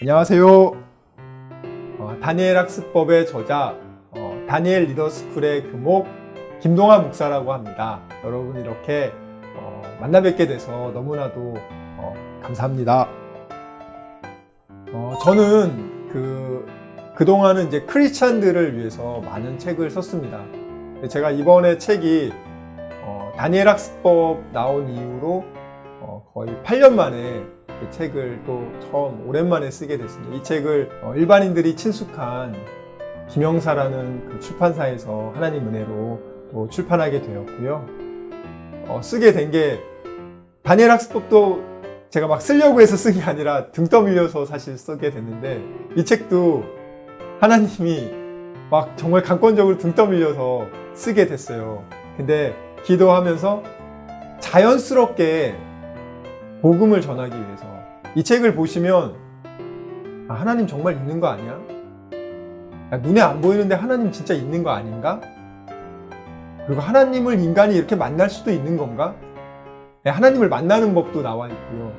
안녕하세요. 어, 다니엘 학습법의 저자 어, 다니엘 리더스쿨의 교목 김동환 목사라고 합니다. 여러분 이렇게 어, 만나 뵙게 돼서 너무나도 어, 감사합니다. 어, 저는 그 그동안은 이제 크리스찬들을 위해서 많은 책을 썼습니다. 제가 이번에 책이 어, 다니엘 학습법 나온 이후로 어, 거의 8년 만에 이 책을 또 처음 오랜만에 쓰게 됐습니다. 이 책을 어, 일반인들이 친숙한 김영사라는 그 출판사에서 하나님 은혜로 또 출판하게 되었고요. 어, 쓰게 된 게 다니엘 학습법도 제가 막 쓰려고 해서 쓴 게 아니라 등 떠밀려서 사실 쓰게 됐는데 이 책도 하나님이 막 정말 강권적으로 등 떠밀려서 쓰게 됐어요. 근데 기도하면서 자연스럽게 복음을 전하기 위해서 이 책을 보시면 아, 하나님 정말 있는 거 아니야? 야, 눈에 안 보이는데 하나님 진짜 있는 거 아닌가? 그리고 하나님을 인간이 이렇게 만날 수도 있는 건가? 야, 하나님을 만나는 법도 나와 있고요.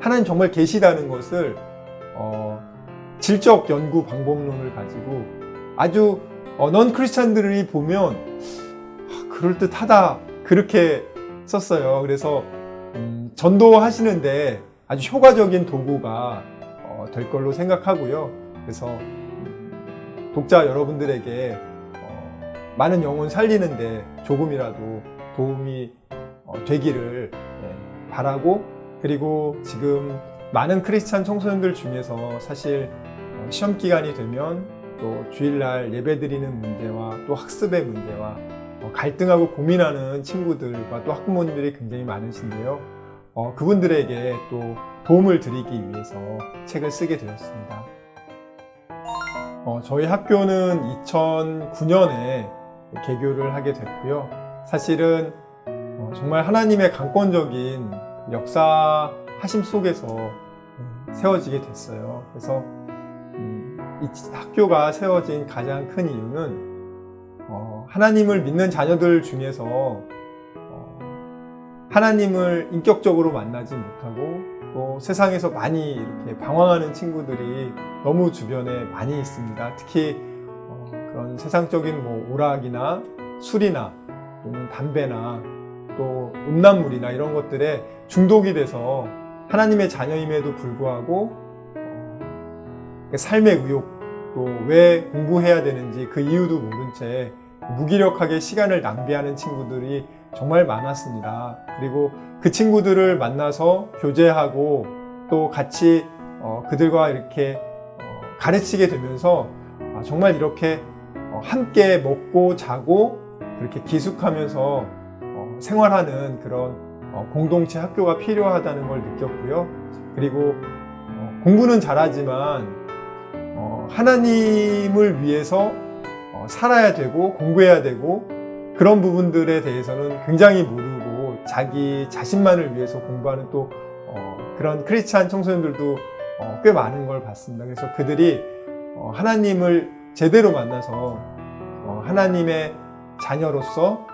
하나님 정말 계시다는 것을 어, 질적 연구 방법론을 가지고 아주 어, 넌 크리스찬들이 보면 아, 그럴듯하다 그렇게 썼어요. 그래서 음, 전도하시는데 아주 효과적인 도구가 어, 될 걸로 생각하고요. 그래서 음, 독자 여러분들에게 어, 많은 영혼 살리는데 조금이라도 도움이 어, 되기를 예, 바라고 그리고 지금 많은 크리스찬 청소년들 중에서 사실 어, 시험 기간이 되면 또 주일날 예배드리는 문제와 또 학습의 문제와 어, 갈등하고 고민하는 친구들과 또 학부모님들이 굉장히 많으신데요. 어, 그분들에게 또 도움을 드리기 위해서 책을 쓰게 되었습니다. 어, 저희 학교는 2009년에 개교를 하게 됐고요. 사실은 어, 정말 하나님의 강권적인 역사 하심 속에서 음, 세워지게 됐어요. 그래서 학교가 세워진 가장 큰 이유는 어, 하나님을 믿는 자녀들 중에서 어, 하나님을 인격적으로 만나지 못하고 또 세상에서 많이 이렇게 방황하는 친구들이 너무 주변에 많이 있습니다. 특히 어, 그런 세상적인 뭐 오락이나 술이나 또는 담배나 또 음란물이나 이런 것들에 중독이 돼서 하나님의 자녀임에도 불구하고 어, 삶의 의욕 또 왜 공부해야 되는지 그 이유도 모른 채 무기력하게 시간을 낭비하는 친구들이 정말 많았습니다. 그리고 그 친구들을 만나서 교제하고 또 같이 어, 그들과 이렇게 어, 가르치게 되면서 아, 정말 이렇게 어, 함께 먹고 자고 그렇게 기숙하면서 어, 생활하는 그런 어, 공동체 학교가 필요하다는 걸 느꼈고요. 그리고 어, 공부는 잘하지만 어, 하나님을 위해서 어, 살아야 되고 공부해야 되고 그런 부분들에 대해서는 굉장히 모르고 자기 자신만을 위해서 공부하는 또 어, 그런 크리스찬 청소년들도 어, 꽤 많은 걸 봤습니다. 그래서 그들이 어, 하나님을 제대로 만나서 어, 하나님의 자녀로서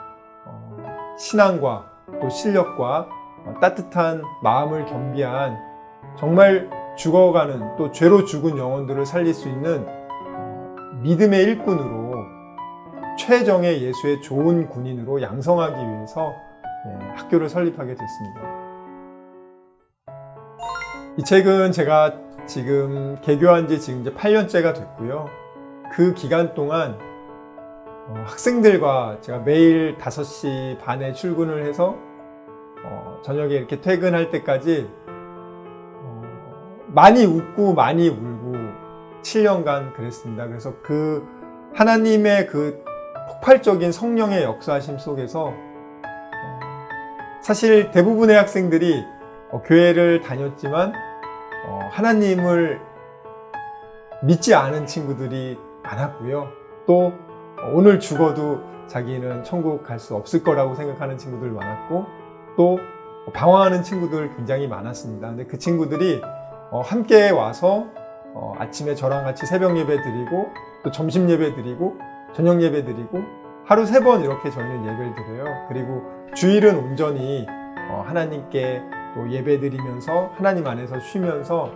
어, 신앙과 또 실력과 어, 따뜻한 마음을 겸비한 정말 죽어가는 또 죄로 죽은 영혼들을 살릴 수 있는 어, 믿음의 일꾼으로 최정의 예수의 좋은 군인으로 양성하기 위해서 예, 학교를 설립하게 됐습니다. 이 책은 제가 지금 개교한 지 지금 이제 8년째가 됐고요. 그 기간 동안 어, 학생들과 제가 매일 5시 반에 출근을 해서 어, 저녁에 이렇게 퇴근할 때까지 어, 많이 웃고 많이 울고 7년간 그랬습니다. 그래서 그 하나님의 그 폭발적인 성령의 역사하심 속에서 어, 사실 대부분의 학생들이 어, 교회를 다녔지만 어, 하나님을 믿지 않은 친구들이 많았고요. 또 어, 오늘 죽어도 자기는 천국 갈 수 없을 거라고 생각하는 친구들 많았고 또 방황하는 친구들 굉장히 많았습니다. 근데 그 친구들이 어, 함께 와서 어, 아침에 저랑 같이 새벽 예배 드리고 또 점심 예배 드리고 저녁 예배 드리고 하루 세 번 이렇게 저희는 예배를 드려요. 그리고 주일은 온전히 어, 하나님께 또 예배 드리면서 하나님 안에서 쉬면서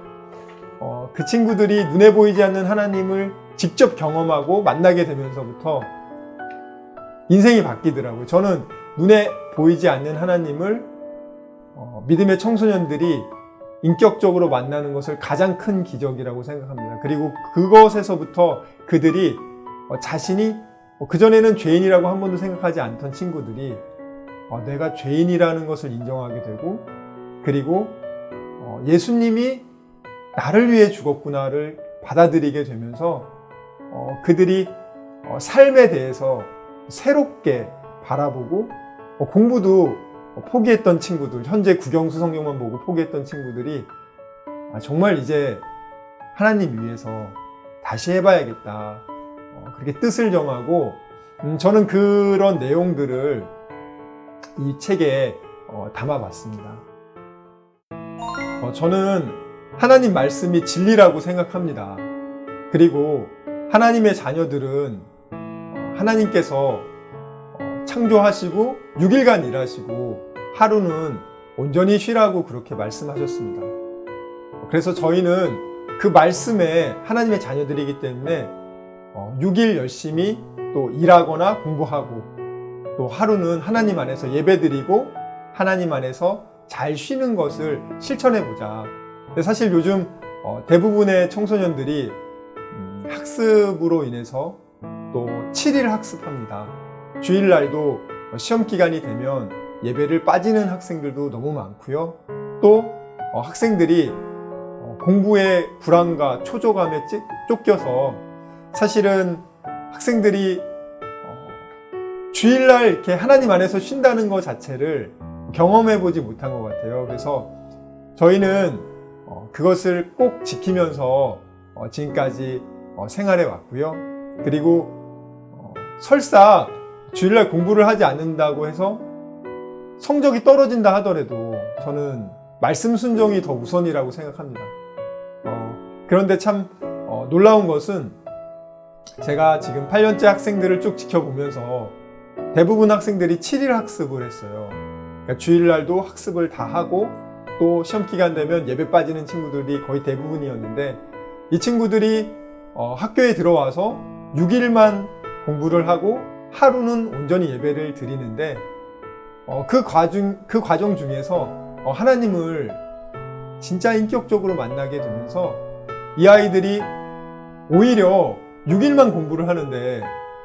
어, 그 친구들이 눈에 보이지 않는 하나님을 직접 경험하고 만나게 되면서부터 인생이 바뀌더라고요. 저는 눈에 보이지 않는 하나님을 어, 믿음의 청소년들이 인격적으로 만나는 것을 가장 큰 기적이라고 생각합니다. 그리고 그것에서부터 그들이 어, 자신이 어, 그전에는 죄인이라고 한 번도 생각하지 않던 친구들이 어, 내가 죄인이라는 것을 인정하게 되고 그리고 어, 예수님이 나를 위해 죽었구나를 받아들이게 되면서 어, 그들이 어, 삶에 대해서 새롭게 바라보고 어, 공부도 어, 포기했던 친구들, 현재 국영수 성경만 보고 포기했던 친구들이 아, 정말 이제 하나님 위해서 다시 해봐야겠다. 어, 그렇게 뜻을 정하고 음, 저는 그런 내용들을 이 책에 어, 담아봤습니다. 어, 저는 하나님 말씀이 진리라고 생각합니다. 그리고 하나님의 자녀들은 어, 하나님께서 어, 창조하시고 6일간 일하시고 하루는 온전히 쉬라고 그렇게 말씀하셨습니다. 그래서 저희는 그 말씀에 하나님의 자녀들이기 때문에 6일 열심히 또 일하거나 공부하고 또 하루는 하나님 안에서 예배드리고 하나님 안에서 잘 쉬는 것을 실천해 보자. 사실 요즘 어, 대부분의 청소년들이 음, 학습으로 인해서 또 7일 학습합니다. 주일날도 시험 기간이 되면 예배를 빠지는 학생들도 너무 많고요. 또 어, 학생들이 어, 공부의 불안과 초조감에 쫓겨서 사실은 학생들이 주일날 이렇게 하나님 안에서 쉰다는 것 자체를 경험해 보지 못한 것 같아요. 그래서 저희는 어, 그것을 꼭 지키면서 어, 지금까지 어, 생활해 왔고요. 그리고 설사 주일날 공부를 하지 않는다고 해서 성적이 떨어진다 하더라도 저는 말씀 순종이 더 우선이라고 생각합니다. 그런데 참 놀라운 것은 제가 지금 8년째 학생들을 쭉 지켜보면서 대부분 학생들이 7일 학습을 했어요. 그러니까 주일날도 학습을 다 하고 또 시험 기간 되면 예배 빠지는 친구들이 거의 대부분이었는데 이 친구들이 어, 학교에 들어와서 6일만 공부를 하고 하루는 온전히 예배를 드리는데 어, 그 과정 그 과정 중에서 어, 하나님을 진짜 인격적으로 만나게 되면서 이 아이들이 오히려 6일만 공부를 하는데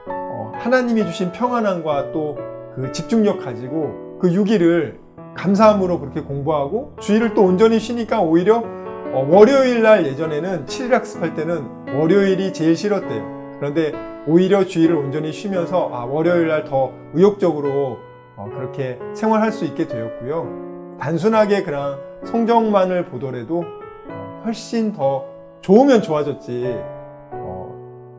어, 하나님이 주신 평안함과 또 그 집중력 가지고 그 6일을 감사함으로 그렇게 공부하고 주일을 또 온전히 쉬니까 오히려 어, 월요일 날 예전에는 7일 학습할 때는 월요일이 제일 싫었대요. 그런데 오히려 주일을 온전히 쉬면서 아, 월요일 날 더 의욕적으로 어, 그렇게 생활할 수 있게 되었고요. 단순하게 그냥 성적만을 보더라도 훨씬 더 좋으면 좋아졌지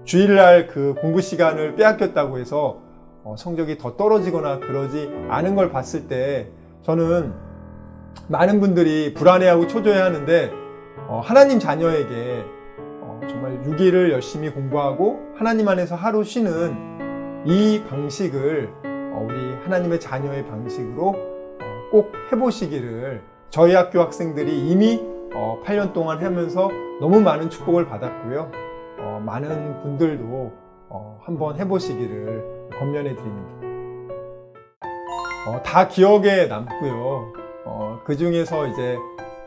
주일날 그 공부 시간을 빼앗겼다고 해서 어, 성적이 더 떨어지거나 그러지 않은 걸 봤을 때 저는 많은 분들이 불안해하고 초조해 하는데 어, 하나님 자녀에게 어, 정말 6일을 열심히 공부하고 하나님 안에서 하루 쉬는 이 방식을 우리 하나님의 자녀의 방식으로 꼭 해보시기를 저희 학교 학생들이 이미 8년 동안 하면서 너무 많은 축복을 받았고요. 어, 많은 분들도 어, 한번 해보시기를 권면해 드립니다. 어, 다 기억에 남고요. 어, 그 중에서 이제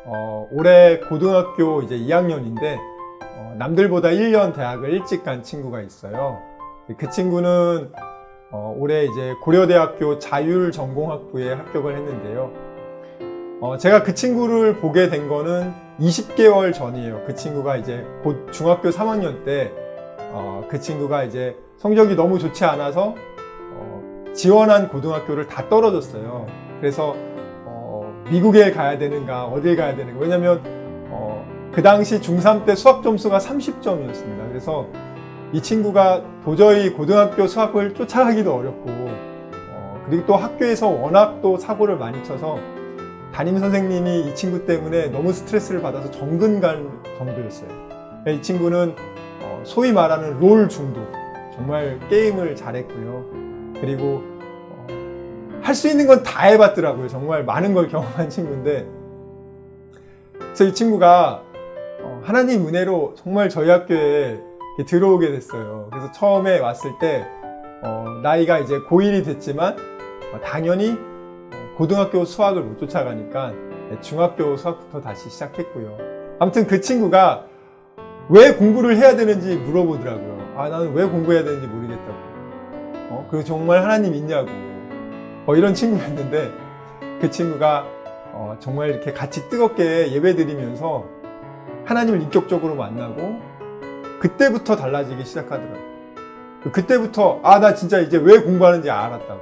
어, 올해 고등학교 이제 2학년인데 어, 남들보다 1년 대학을 일찍 간 친구가 있어요. 그 친구는 어, 올해 이제 고려대학교 자율전공학부에 합격을 했는데요. 어, 제가 그 친구를 보게 된 거는 20개월 전이에요. 그 친구가 이제 곧 중학교 3학년 때, 어, 그 친구가 이제 성적이 너무 좋지 않아서, 어, 지원한 고등학교를 다 떨어졌어요. 그래서, 어, 미국에 가야 되는가, 어딜 가야 되는가. 왜냐면, 어, 그 당시 중3 때 수학 점수가 30점이었습니다. 그래서 이 친구가 도저히 고등학교 수학을 쫓아가기도 어렵고, 어, 그리고 또 학교에서 워낙 또 사고를 많이 쳐서 담임 선생님이 이 친구 때문에 너무 스트레스를 받아서 정근 간 정도였어요. 이 친구는 어, 소위 말하는 롤 중독. 정말 게임을 잘했고요. 그리고 할수 있는 건 다 해봤더라고요. 정말 많은 걸 경험한 친구인데 그래서 이 친구가 어, 하나님 은혜로 정말 저희 학교에 들어오게 됐어요. 그래서 처음에 왔을 때 어, 나이가 이제 고1이 됐지만 어, 당연히 어, 고등학교 수학을 못 쫓아가니까 네, 중학교 수학부터 다시 시작했고요. 아무튼 그 친구가 왜 공부를 해야 되는지 물어보더라고요. 아, 나는 왜 공부해야 되는지 모르겠다고. 어, 그리고 정말 하나님 있냐고. 어, 이런 친구였는데 그 친구가 어, 정말 이렇게 같이 뜨겁게 예배 드리면서 하나님을 인격적으로 만나고 그때부터 달라지기 시작하더라고요. 그때부터 아, 나 진짜 이제 왜 공부하는지 알았다고.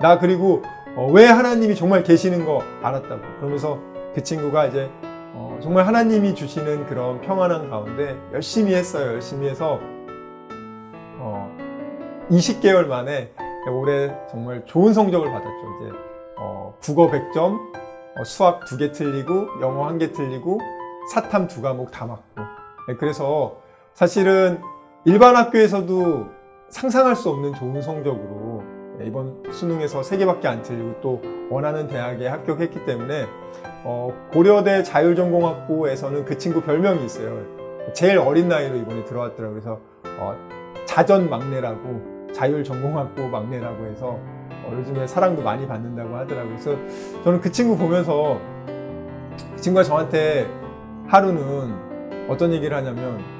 나 그리고 어, 왜 하나님이 정말 계시는 거 알았다고. 그러면서 그 친구가 이제 어, 정말 하나님이 주시는 그런 평안한 가운데 열심히 했어요. 열심히 해서 어, 20개월 만에 올해 정말 좋은 성적을 받았죠. 이제 어, 국어 100점, 어, 수학 2개 틀리고 영어 1개 틀리고 사탐 2과목 다 맞고. 네, 그래서 사실은 일반 학교에서도 상상할 수 없는 좋은 성적으로 네, 이번 수능에서 3개밖에 안 틀리고 또 원하는 대학에 합격했기 때문에 어, 고려대 자율전공학부에서는 그 친구 별명이 있어요. 제일 어린 나이로 이번에 들어왔더라고요. 그래서 어, 자전 막내라고 자율전공학부 막내라고 해서 어, 요즘에 사랑도 많이 받는다고 하더라고요. 그래서 저는 그 친구 보면서 그 친구가 저한테 하루는 어떤 얘기를 하냐면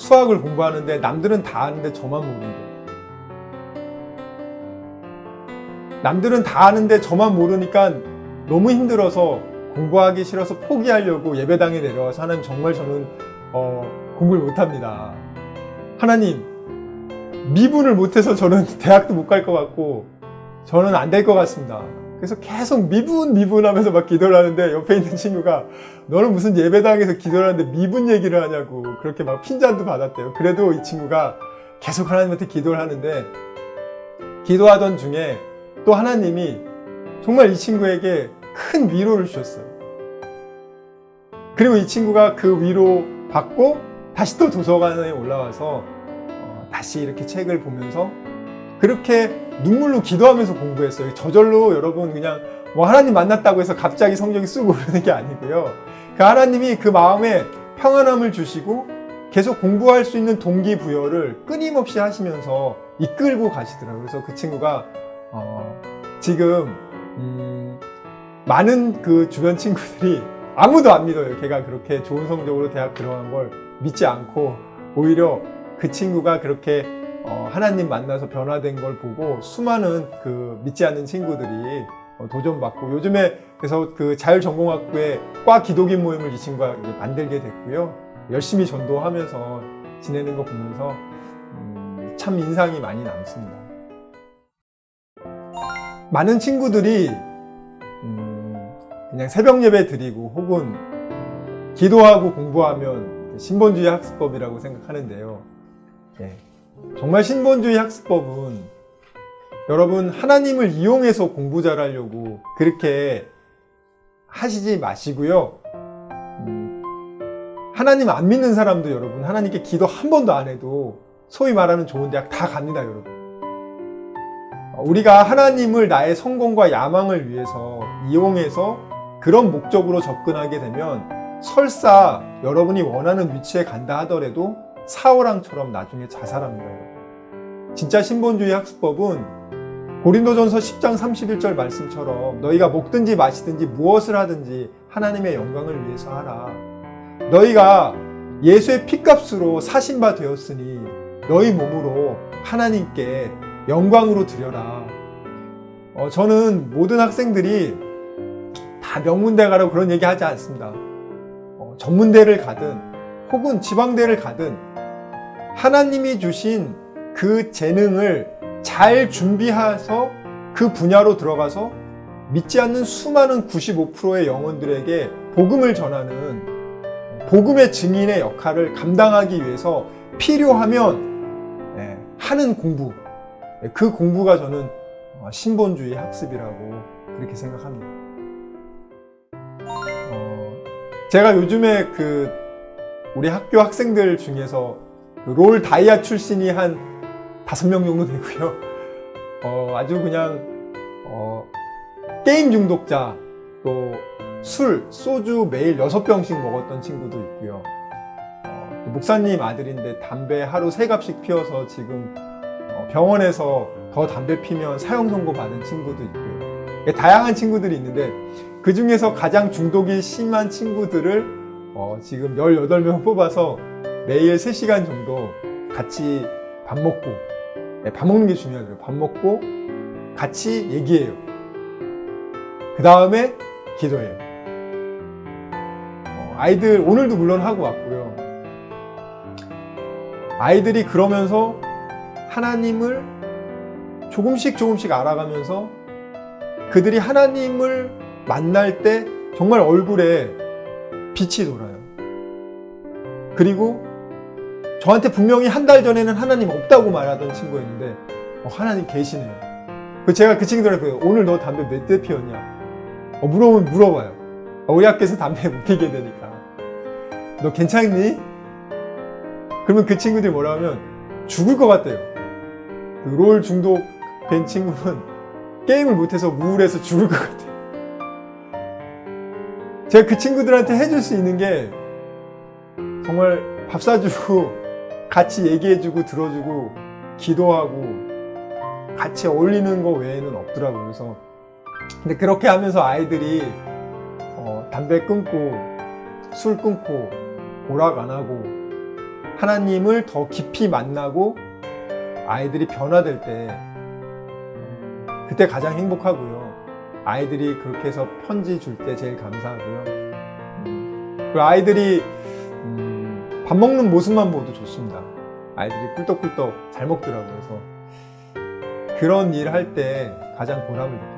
수학을 공부하는데 남들은 다 아는데 저만 모르는데 남들은 다 아는데 저만 모르니까 너무 힘들어서 공부하기 싫어서 포기하려고 예배당에 내려와서 하나님 정말 저는 어, 공부를 못합니다. 하나님 미분을 못해서 저는 대학도 못 갈 것 같고 저는 안 될 것 같습니다. 그래서 계속 미분 미분 하면서 막 기도를 하는데 옆에 있는 친구가 너는 무슨 예배당에서 기도를 하는데 미분 얘기를 하냐고 그렇게 막 핀잔도 받았대요. 그래도 이 친구가 계속 하나님한테 기도를 하는데 기도하던 중에 또 하나님이 정말 이 친구에게 큰 위로를 주셨어요. 그리고 이 친구가 그 위로 받고 다시 또 도서관에 올라와서 어, 다시 이렇게 책을 보면서 그렇게 눈물로 기도하면서 공부했어요. 저절로 여러분 그냥 뭐 하나님 만났다고 해서 갑자기 성적이 쑥 오르는 게 아니고요. 그 하나님이 그 마음에 평안함을 주시고 계속 공부할 수 있는 동기부여를 끊임없이 하시면서 이끌고 가시더라고요. 그래서 그 친구가 어, 지금 음, 많은 그 주변 친구들이 아무도 안 믿어요. 걔가 그렇게 좋은 성적으로 대학 들어간 걸 믿지 않고 오히려 그 친구가 그렇게 어, 하나님 만나서 변화된 걸 보고 수많은 그 믿지 않는 친구들이 어, 도전받고 요즘에 그래서 그 자율전공학부의 과 기독인 모임을 이 친구가 만들게 됐고요. 열심히 전도하면서 지내는 거 보면서 음, 참 인상이 많이 남습니다. 많은 친구들이 음, 그냥 새벽 예배 드리고 혹은 기도하고 공부하면 신본주의 학습법이라고 생각하는데요. 예. 정말 신본주의 학습법은 여러분 하나님을 이용해서 공부 잘하려고 그렇게 하시지 마시고요. 음, 하나님 안 믿는 사람도 여러분 하나님께 기도 한 번도 안 해도 소위 말하는 좋은 대학 다 갑니다, 여러분. 우리가 하나님을 나의 성공과 야망을 위해서 이용해서 그런 목적으로 접근하게 되면 설사 여러분이 원하는 위치에 간다 하더라도 사오랑처럼 나중에 자살합니다. 진짜 신본주의 학습법은 고린도전서 10장 31절 말씀처럼 너희가 먹든지 마시든지 무엇을 하든지 하나님의 영광을 위해서 하라. 너희가 예수의 피값으로 사신 바 되었으니 너희 몸으로 하나님께 영광으로 드려라. 어, 저는 모든 학생들이 다 명문대 가라고 그런 얘기 하지 않습니다. 어, 전문대를 가든 혹은 지방대를 가든 하나님이 주신 그 재능을 잘 준비해서 그 분야로 들어가서 믿지 않는 수많은 95%의 영혼들에게 복음을 전하는 복음의 증인의 역할을 감당하기 위해서 필요하면 예, 하는 공부 그 공부가 저는 신본주의 학습이라고 그렇게 생각합니다. 어, 제가 요즘에 그 우리 학교 학생들 중에서 그 롤 다이아 출신이 한 다섯 명 정도 되고요. 어, 아주 그냥 어, 게임 중독자 또 술, 소주 매일 6병씩 먹었던 친구도 있고요. 어, 또 목사님 아들인데 담배 하루 3갑씩 피워서 지금 어, 병원에서 더 담배 피면 사형 선고 받은 친구도 있고요. 예, 다양한 친구들이 있는데 그 중에서 가장 중독이 심한 친구들을 어, 지금 18명 뽑아서 매일 3시간 정도 같이 밥 먹고 예, 밥 먹는 게 중요하죠. 밥 먹고 같이 얘기해요. 그 다음에 기도해요. 어, 아이들 오늘도 물론 하고 왔고요. 아이들이 그러면서 하나님을 조금씩 조금씩 알아가면서 그들이 하나님을 만날 때 정말 얼굴에 빛이 돌아요. 그리고 저한테 분명히 한 달 전에는 하나님 없다고 말하던 친구였는데 어, 하나님 계시네요. 그 제가 그 친구들한테. 오늘 너 담배 몇 대 피웠냐? 어, 물어보면 물어봐요. 어, 우리 학교에서 담배 못 피게 되니까. 너 괜찮니? 그러면 그 친구들이 뭐라 하면 죽을 것 같대요. 그 롤 중독 된 친구는 게임을 못해서 우울해서 죽을 것 같아요. 제가 그 친구들한테 해줄 수 있는 게 정말 밥 사주고 같이 얘기해주고 들어주고 기도하고 같이 어울리는 거 외에는 없더라고요. 그래서 근데 그렇게 하면서 아이들이 어, 담배 끊고 술 끊고 오락 안 하고 하나님을 더 깊이 만나고 아이들이 변화될 때 그때 가장 행복하고요. 아이들이 그렇게 해서 편지 줄 때 제일 감사하고요. 음, 그리고 아이들이 음, 밥 먹는 모습만 보도 좋습니다. 아이들이 꿀떡꿀떡 잘 먹더라고요. 그래서 그런 일 할 때 가장 보람을.